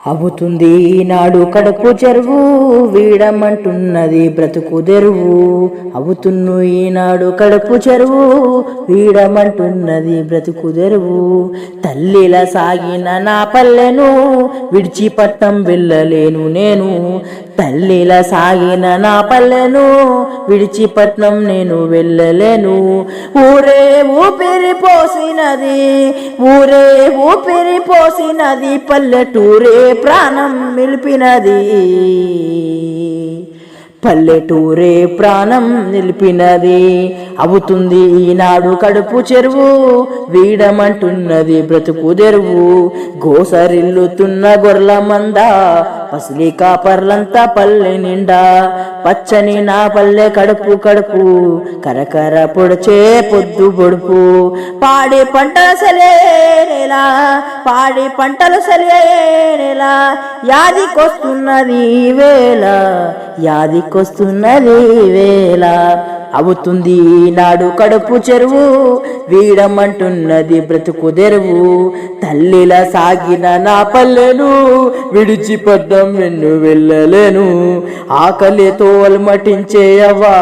అవుతుంది ఈనాడు కడుపు చెరువు వీడమంటున్నది బ్రతుకు తెరువు అవుతున్ను ఈనాడు కడుపు చెరువు వీడమంటున్నది బ్రతుకు తెరువు తల్లిల సాగిన నా పల్లెను విడిచిపట్టం వెళ్ళలేను నేను. తల్లిల సాగిన నా పల్లెను విడిచిపట్నం నేను వెళ్ళలేను. ఊరే ఊపిరి పోసినది ఊరే ఊపిరి పోసినది పల్లెటూరే ప్రాణం నిలిపినది. పల్లెటూరే ప్రాణం నిలిపినది అవుతుంది ఈనాడు కడుపు చెరువు. వీడమంటున్నది బ్రతుకు తెరువు గోసరిల్లుతున్న గొర్రెల మంద పసిలి కాపర్లంతా పల్లె నిండా. పచ్చని నా పల్లె కడుపు కడుపు కరకర పొడిచే పొద్దు పొడుపు పాడి పంటలు సలేనేలా పాడి పంటలు సలేనేలా యాదికొస్తున్నది వేళ యాదికొస్తున్నది వేళ. అవుతుంది నాడు కడుపు చెరువు వీడమంటున్నది బ్రతుకు తెరువు తల్లిలా సాగిన నా పల్లెను విడిచిపడ్డం వెన్ను వెళ్ళలేను. ఆకలితో అల్మటించేయవా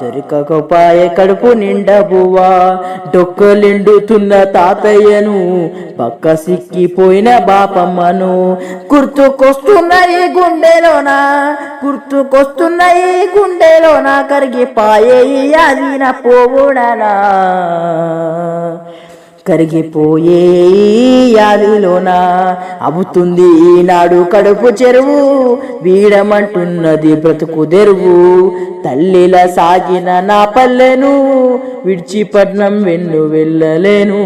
దొరకకపోయ కడుపు నిండబువా డొక్కలిండుతున్న తాతయ్యను పక్క సిక్కిపోయిన బాపమ్మను. గుర్తుకొస్తున్నాయి గుండెలోనా గుర్తుకొస్తున్నాయి గుండెలోనా కరిగిపాయే అది పోవుడనా కరిగిపోయే యాదిలోన అవుతుంది ఈనాడు కడుపు చెరువు. వీడమంటున్నది బ్రతుకు తెరువు తల్లిల సాగిన నా పల్లెను విడిచిపట్నం వెన్ను వెళ్ళలేను.